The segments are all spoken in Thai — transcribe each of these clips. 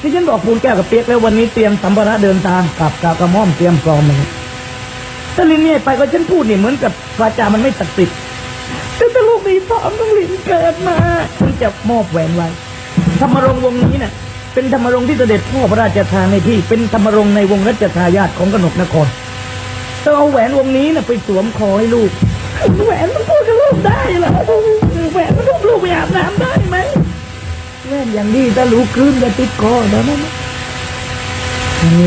ที่ฉันบอกปูนแก้วกับเปียกแล้ววันนี้เตรียมสัมภาระเดินทางกลับกากระม่อมเตรียมพร้อมเลยถ้าลินเนี่ยไปก็ฉันพูดเนี่ยเหมือนกับวาจามันไม่ศักดิ์สิทธิ์แต่ถ้าลูกนี้พร้อมต้องลินเกิดมาฉันจะมอบแหวนไว้ธรรมรงวงนี้น่ะ เป็นธรรมรงที่เสด็จพ่อพระราชทานในที่ เป็นธรรมรงในวงรัชทายาทของกนกนครต้องเอาแหวนวงนี้น่ะไปสวมคอให้ลูกแหวนมันพูดกับลูกได้เหรอ อย่างนี้ถ้าลูกคืนจะติดคอแล้วนะ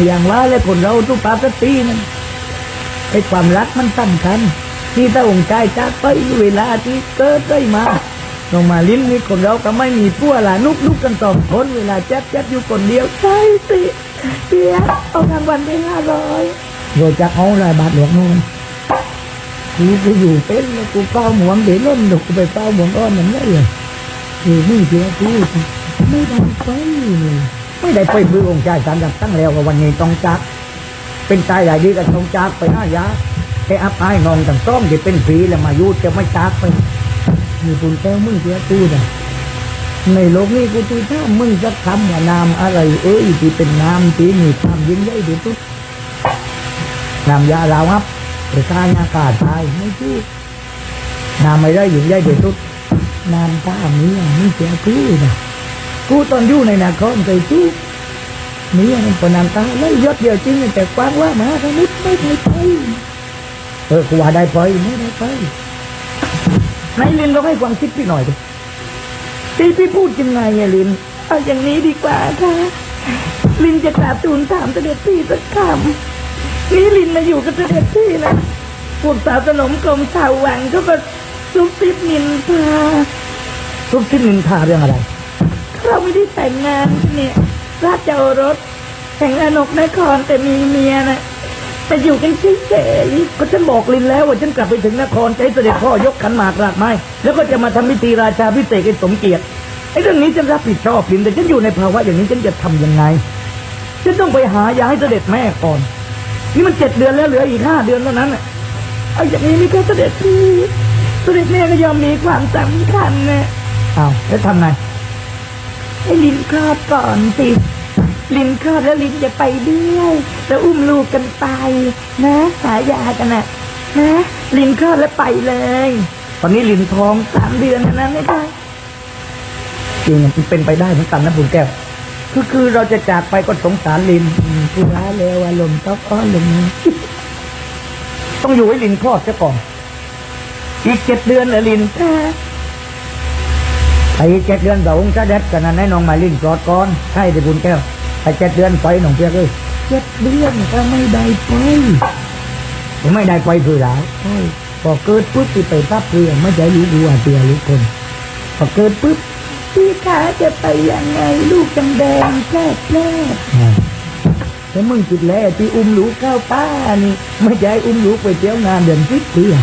อย่างว่าเลยคนเราทุกปาสตีนั่นไอ้ความรักมันสำคัญที่ถ้าองค์ชายจากไปเวลาที่เกิดได้มาลงมาลิ้นนี่คนเราก็ไม่มีพัวละนุกนุกกันสองคนเวลาแจ๊บแจ๊บอยู่คนเดียวใช่สิเปียเอารางวัลไปห้าร้อยโดยจะเอารายบาทหลวงนู่นกูกูอยู่เป็นแล้วกูเป้าหมวงเดี๋ยวนเดี๋ยวกูไปเป้าหมวงอ้อนอย่างนี้เลยคือมึงเสียกู ไม่ได้ไปไม่ได้ไปมือองค์ชายสารกับตั้งแล้วว่าวันนี้ต้องจัก เป็นตายใหญ่ดีกับต้องจากไปหน้ายาแค่อับอายนองต่างต้องที่เป็นผีแล้วมายุดจะไม่จากไปมีปุนแก้วมึงเสียกูนะในโลกนี้กูตีถ้ามึงจะคำว่านามอะไร เอ้ยที่เป็นนามที่มีความยิ่งใหญ่ที่สุดนามยาลาวครับหรือการยากาศตายไม่ชื่อนามไม่ได้ยิ่งใหญ่ที่สุดนามตาเมีอะมึงเสียกูนะ กูตอนอยู่ในนครเคยสู้นี่มันเป็นน้ำตาไม่ยศเดียวจริงแต่กว้างว่ามาทางนี้ไม่ได้ไปเออกูว่าได้ไปไม่ได้ไปไหนลินเราให้ความคิดพี่หน่อยดิพี่พี่พูดยังไงอะลินเอาอย่างนี้ดีกว่าค่ะลินจะกราบทูลถามเสด็จพี่สักคำนี่ลินมาอยู่กับเสด็จพี่นะพวกสาวสนมกรมสาวหวังก็มาซุบซิบนินทาซุบซิบนินทาเรื่องอะไร เราไม่ได้แต่งงานเนี่ยราชโอรสแห่งอนกนครแต่มีเมียนะแต่อยู่กันเฉยๆก็ฉันบอกลินแล้วว่าฉันกลับไปถึงนครจะให้เสด็จพ่อยกขันหมากรากไม้แล้วก็จะมาทำพิธีราชาพิเศษให้สมเกียรติไอ้เรื่องนี้ฉันรับผิดชอบลินแต่ฉันอยู่ในภาวะอย่างนี้ฉันจะทำยังไงฉันต้องไปหายาให้เสด็จแม่ก่อน นี่มันเจ็ดเดือนแล้วเหลืออีกห้าเดือนเท่านั้นน่ะเอาอย่างนี้นี่ก็เสด็จพี่เสด็จแม่ก็ยอมมีความสำคัญนะอ้าวแล้วทำไง ให้ลินคลอดก่อนสิ ลินคลอดแล้วลินจะไปด้วยแล้วอุ้มลูกกันไป นะหายากันนะนะ ลินคลอดแล้วไปเลย ตอนนี้ลินท้องสามเดือนนะนะไม่ได้จริงมันเป็นไปได้เหมือนกันนะบุญแก้วคือคือเราจะจากไปก็สงสารลินผู้ร้ายแล้วอารมณ์ต้องอ้อนลงนะต้องอยู่ให้ลินคลอดซะก่อน อีกเจ็ดเดือนเหรอลินค่ะ ไปเจ็ดเดือนเราองค์จะเด็ดกันนะให้น้องมาลิ้นปลอดก่อนใช่ที่บุญแก้วไปเจ็ดเดือนไปน้องเพียกเลยเจ็ดเดือนก็ไม่ได้ไปไม่ได้ไปคือหลาวใช่พอเกิดปุ๊บที่ไปปั๊บเรือไม่ใช่รู้ดูอาเตียรู้คนพอเกิดปุ๊บพี่ขาจะไปยังไงลูกจังแดงแค่แค่แล้วมึงจิตแล้วที่อุ้มลูกเข้าป้านี่ไม่ใช่อุ้มลูกไปเที่ยวงานเดือนพิษเพื่อ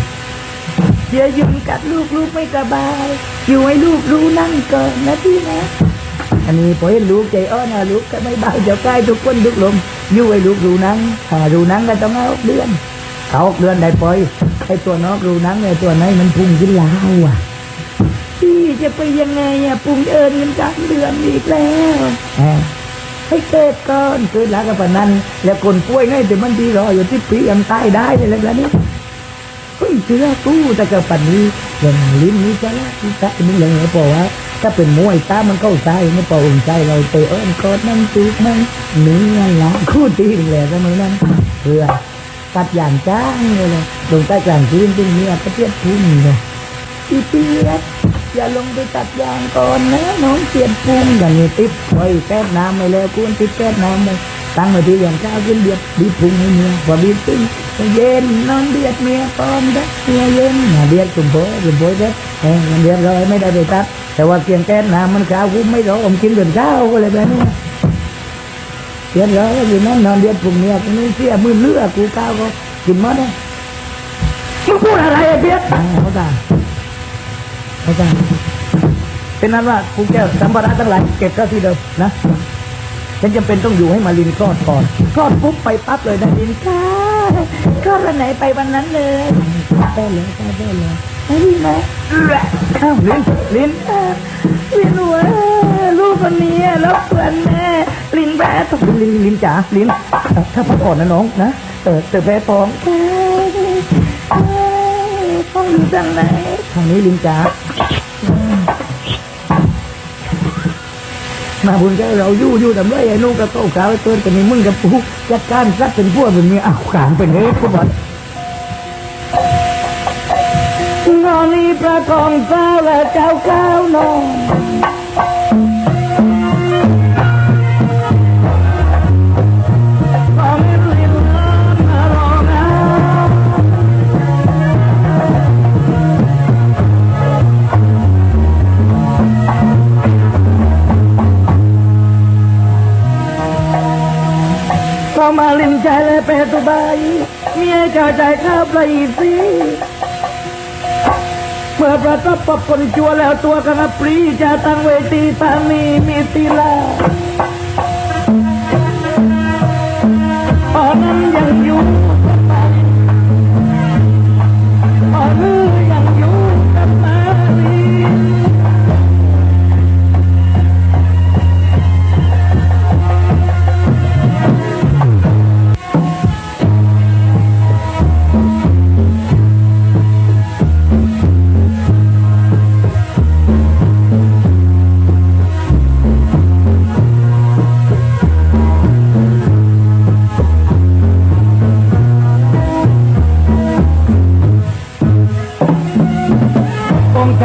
เดี๋ยวยุ่งกับลูกลูกไม่สบาย อยู่ให้ลูกรู้นั่งก่อนนะพี่นะ อันนี้พอเห็นลูกใจอ้อนนะลูกก็ไม่เบาเดี๋ยวใกล้ทุกคนทุกลมอยู่ให้ลูกรู้นั่งถ้ารู้นั่งก็ต้องเอาเดือนเขาเดือนได้ปล่อยไอ้ตัวนอกรู้นั่งไอ้ตัวไหนมันพุ่งขึ้นลาวอะพี่จะไปยังไงอะปุ่งเอิญเงินสามเดือนอีกแล้วแหมให้เกิดก่อนเกิดแล้วกับปนนั้น แล้วคนป่วยไงแต่มันดีรออยู่ที่ปียังตายได้เลยแล้วนี่ เชื่อกูแต่กับปันนี้ย่างลิ้นนี้จะละที่ตะนี่เลยเพราะว่าถ้าเป็นมวยตามันเข้าใจไม่พออุ่นใจเราเตะเอิ้นกอดนั่งจูบนั่งเนื้อละคู่ตีแหละสมัยนั้นเพื่อตัดอย่างจ้างเลยลงใต้กลางคืนตรงนี้ก็เทียบทุ่มเลยพี่เปียกอย่าลงไปตัดยางก่อนนะน้องเปียกพุ่งอย่างนี้ติดไว้แก้น้ำไม่แล้วควรติดแก้น้ำเลยตั้งไว้ที่อย่างข้าวกินเบียดบีบพุ่งให้เมียว่าบีบตึ้ง เย็นนอนเบียดเมียตอนรักเมียเย็นน่ะเบียดกลุ่มโบยกลุ่มโบยเด็ดเองมันเรียบร้อยไม่ได้ไปตัดแต่ว่าเกียงแก้นน้ำมันขาวกูไม่รอผมกินจนข้าวก็เลยแบบนี้เรียบร้อยอยู่นั่นนอนเบียดกลุ่มเมียกูนี่เสียมือเลือกูข้าวก็กินหมดเลยมึงพูดอะไรไอ้เบียดเขาตาเขาตาเป็นนั้นว่ากูแก้วสัมภาระทั้งหลายเก็บเข้าที่เดิมนะ ฉันจำเป็นต้องอยู่ให้มาลินคลอดก่อนคลอดปุ๊บไปปั๊บเลยนะลินค่ะคลอดวันไหนไปวันนั้นเลยได้เลยได้เลยได้ดีไหมอ้าวลินลินลินหัวลูกคนนี้รบกวนแม่ลินแพ้ต้องลินลินจ๋าลินถ้าพักผ่อนนะน้องนะเออเตอแพ้ท้องท้องอยู่ทางไหนทางนี้ลินจ๋า มาบุญก็เราอยู่อยู่ทำไรไอ้นุ่งกระโต้ขาวไอ้เตือนกันนี่มึงกับปูจัดการซัดเป็นพวกแบบนี้อ้าวขางเป็นเฮ้ยพวกบอลนอนนี้ประกองเฝ้าและเจ้าก้าวนอน เปตุบายเมียเจ้าใจข้าปลาอีสีเมื่อประทับปปนจัวแล้วตัวกระปรีจะตั้งเวทีตามีมีตีลาตอนนั้นยังอยู่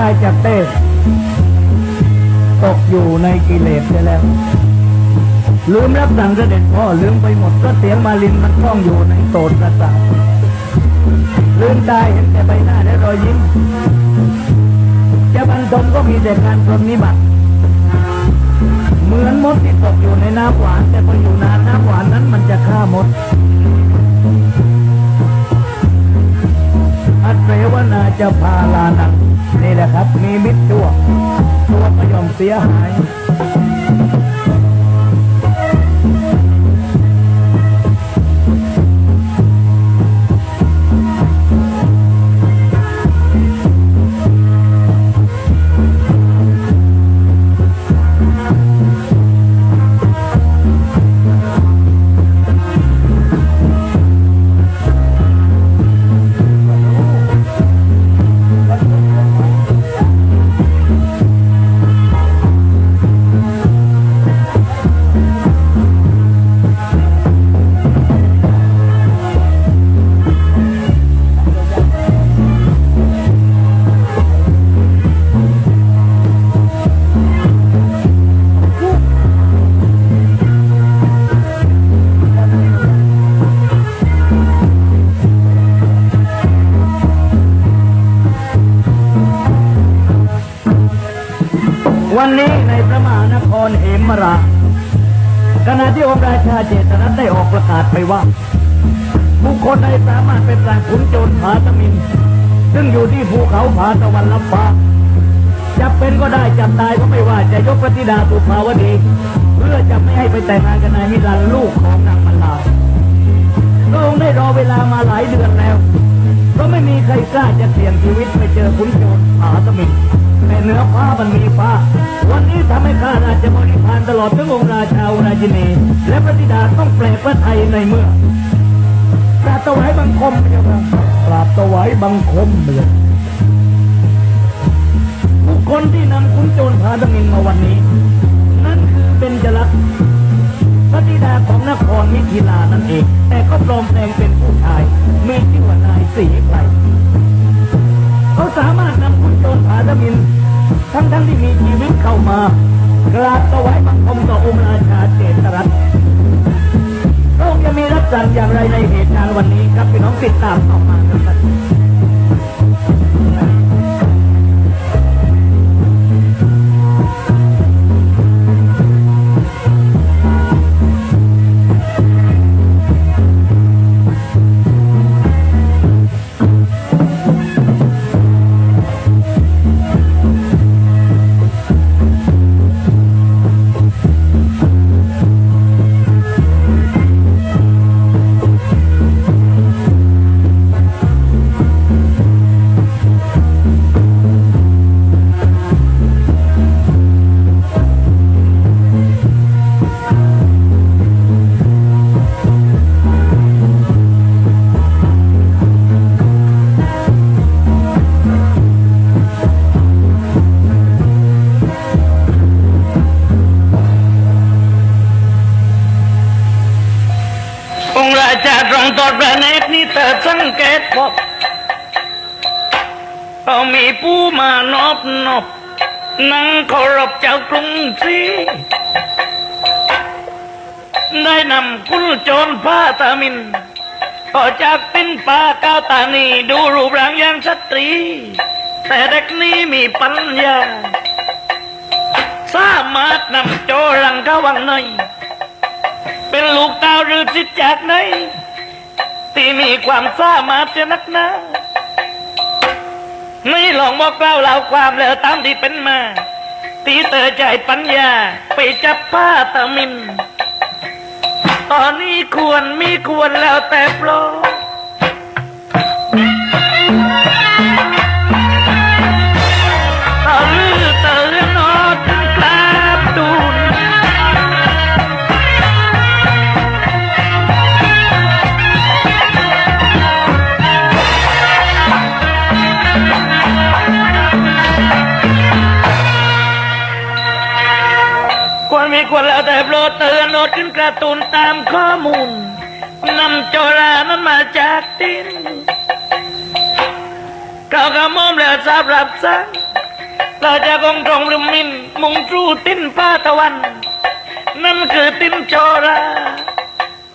ายจับเต้ตกอยู่ในกิเลสไปแล้ว ลืมรับสั่งเสด็จพ่อลืมไปหมดก็เสียงมาลินมันคล้องอยู่ในโสดกระสังลืมตาเห็นแต่ใบหน้าและรอยยิ้มจะบรรทมก็มีแต่การพรหมนิบัติเหมือนมดที่ตกอยู่ในน้ำหวาน แต่พออยู่นานน้ำหวานนั้นมันจะฆ่ามดอัตเสวนาจะพาลานัง แหละครับ มีมิตรตัวตัวก็ยอมเสียหาย วันนี้ในพระมหานครเหมราขณะที่องค์ราชาเจตนัได้ออกประกาศไปว่าบุคคลใดสามารถเป็นปราชญ์ขุนโจรผาตมิน ซึ่งอยู่ที่ภูเขาผาตะวันลับฟ้าจะเป็นก็ได้จับตายก็ไม่ว่าจะยกพระธิดาสุภาวดี เพื่อจะไม่ให้ไปแต่งงานกับนายมิรันลูกของนางมัลลาพระองค์ได้รอเวลามาหลายเดือนแล้ว ก็ไม่มีใครกล้าจะเสี่ยงชีวิตไปเจอขุนโจรผาตมินแต่เนื้อฟ้ามันมีฟ้า วันนี้ทำให้ข้าราชบริพารตลอดทั้งองค์ราชาราชินี และพระธิดาต้องแปลพระไทยในเมื่อกราบถวายบังคมพระเจ้าค่ะกราบถวายบังคมเลยบุคคลที่นำขุนโจรพาตมินมาวันนี้ นั่นคือเบญจลักษณ์ ดาของนครมิถิลานั่นเอง แต่ก็ปลอมแปลงเป็นผู้ชายมีชื่อว่านายสีไพรเขาสามารถนำคุณโจรผาดมิน ทั้งทั้งที่มีชีวิตเข้ามากราบถวายบังคมต่อองค์ราชาเจตรัตน์พระองค์จะมีรับสั่งอย่างไรในเหตุการณ์วันนี้ครับพี่น้องติดตามต่อมาครับ งตอดประเนตนี่เธอสังเกตพบก็มีผู้มานอบนอบนั่งเคารพเจ้ากรุงศรีได้นำกุลโจรผ้าตามินพอจากเป็นป่าก้าวตานีดูรูปร่างอย่างสตรี แต่เด็กนี้มีปัญญา สามารถนำโจรังเข้าวังใน เป็นลูกดาวหรือจิตจากไหนที่มีความสามารถจะนักหนาไม่ลองบอกเล่าเล่าความแล้วตามที่เป็นมา ตีเตอใจปัญญา ไปจับผ้าตะมิน ตอนนี้ควรมีควรแล้วแต่โปรต มข้อมูลนำโจรานั้นมาจากดินเขากระมอมแล้วทราบรับสั่งเราจะคงตรงรุมมินมุงจูติ้นป้าตะวัน นั่นคือติ้นโจรา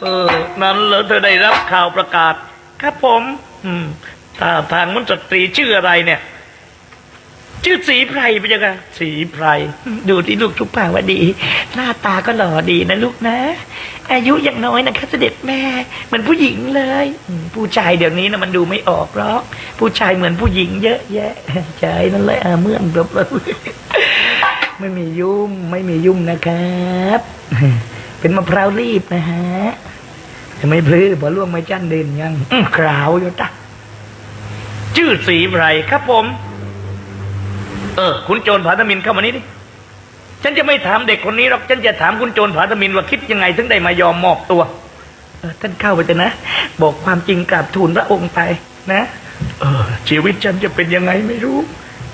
เออ นั้นแล้วเธอได้รับข่าวประกาศ ครับผม อืมทาทางมันสตรีชื่ออะไรเนี่ย ชื่อสีไพรไปยังไงสีไพร ดูที่ลูกทุกป่าวดี หน้าตาก็หล่อดีนะลูกนะ อายุยังน้อยนะคะเสด็จแม่เหมือนผู้หญิงเลยอืมผู้ชายเดี๋ยวนี้นะมันดูไม่ออกหรอกผู้ชายเหมือนผู้หญิงเยอะแยะใช่นั่นแหละอะเมื่อนเบลอๆไม่มียุ่มไม่มียุ่มนะครับ เป็นมะพร้าวรีบนะฮะจะไม่พลื้พอล่วงไม่จันเด่นยังอื้อคราวอยู่จ้ะชื่อสีไพรครับผม เออคุณโจรผาตมินเข้ามานี่ดิฉันจะไม่ถามเด็กคนนี้หรอกฉันจะถามคุณโจรผาตมินว่าคิดยังไงถึงได้มายอมมอบตัวเออท่านเข้าไปเถอะนะ บอกความจริงกราบทูลพระองค์ไปนะเออชีวิตฉันจะเป็นยังไงไม่รู้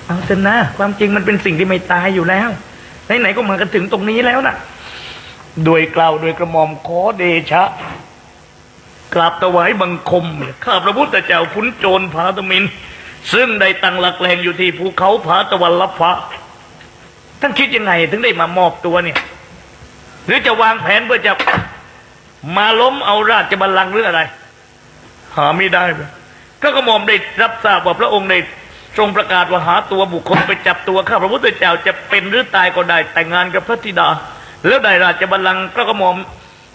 เอาเถอะนะความจริงมันเป็นสิ่งที่ไม่ตายอยู่แล้วไหนๆก็มากันถึงตรงนี้แล้วนะโดยกล่าวโดยกระหม่อมขอเดชะกราบถวายบังคมข้าพระพุทธเจ้าขุนโจรผาตมิน ซึ่งได้ตั้งหลักแหล่งอยู่ที่ภูเขาผาตะวันลับฟ้าท่านคิดยังไงถึงได้มามอบตัวเนี่ย หรือจะวางแผนเพื่อจะมาล้มเอาราชบัลลังก์หรืออะไร หาไม่ได้เลยก็กระหม่อมได้รับทราบว่าพระองค์ได้ทรงประกาศว่าหาตัวบุคคลไปจับตัวข้าพระพุทธเจ้าจะเป็นหรือตายก็ได้แต่งงานกับพระธิดา แล้วได้ราชบัลลังก์ก็กระหม่อม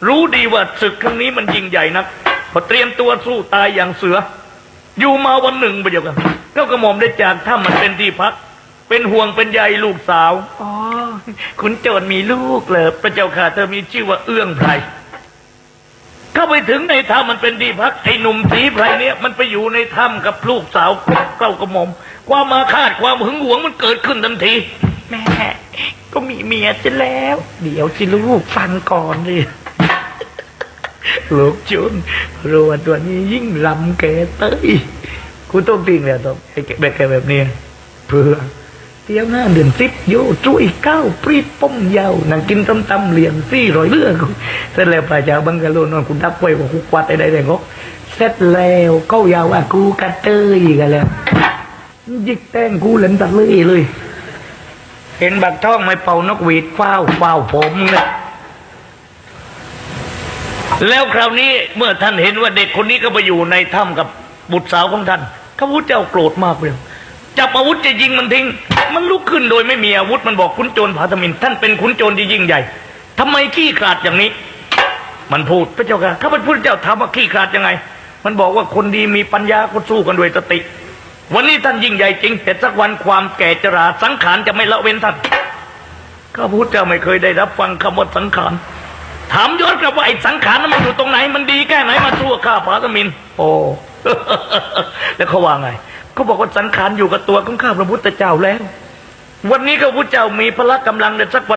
รู้ดีว่าศึกครั้งนี้มันยิ่งใหญ่นักพอเตรียมตัวสู้ตายอย่างเสือ อยู่มาวันหนึ่งไปเดียวกันก็กระหม่อมได้จากถ้ามันเป็นที่พัก เป็นห่วงเป็นใยลูกสาว อ๋อ คุณโจรมีลูกเลยพระเจ้าค่ะเธอมีชื่อว่าเอื้องไพรเข้าไปถึงในถ้ำมันเป็นที่พักไอ้หนุ่มสีไพรเนี่ยมันไปอยู่ในถ้ำกับลูกสาวเก้ากระหม่อม ความมาคาดความหึงหวงมันเกิดขึ้นทันทีแม่ก็มีเมียจะแล้ว เดี๋ยวสิลูกฟังก่อนดิ ลูกจุนรัวตัวนี้ยิ่งลำแกเต้ยกูต้องติงแล้วต้องไอ้แบบแกแบบนี้เพื่อเที่ยวหน้าเดือนสิบโยจุ้ยเก้าปรีดป้มยาวนั่งกินต้มตำเหลียงซี่รอยเลือกเสร็จแล้วพระเจ้าบังกะโลนอนคุณดับไว้ว่ากูกวาดได้ได้งกเสร็จแล้วเข้ายาวว่ากูกระเตยกันแล้วยิกแต้งกูเหลนตัดเลยเลย เห็นบักท่องไม่เป่านกหวีดเฝ้าเฝ้าผมเนี่ย แล้วคราวนี้เมื่อท่านเห็นว่าเด็กคนนี้ก็ไปอยู่ในถ้ำกับบุตรสาวของท่านข้าพุทธเจ้าโกรธมากเลยจับอาวุธจะยิงมันทิ้ง มันลุกขึ้นโดยไม่มีอาวุธมันบอกขุนโจรผาธมิน ท่านเป็นขุนโจรที่ยิ่งใหญ่ทำไมขี้ขลาดอย่างนี้ มันพูดพระเจ้าค่ะถ้าพระพุทธเจ้าถามว่าขี้ขลาดยังไง มันบอกว่าคนดีมีปัญญาก็สู้กันด้วยสติ วันนี้ท่านยิ่งใหญ่จริงแต่สักวันความแก่ชราสังขารจะไม่ละเว้นท่านข้าพุทธเจ้าไม่เคยได้รับฟังคำว่าสังขาร ถามย้อนกลับว่าไอ้สังขารนั้นมันอยู่ตรงไหนมันดีแค่ไหนมาทั่วข้าพระสมิน โอ้แล้วเขาว่าไงเขาบอกว่าสังขารอยู่กับตัวของข้าพระพุทธเจ้าแล้ว วันนี้ข้าพระพุทธเจ้ามีพละกำลังในสักวัน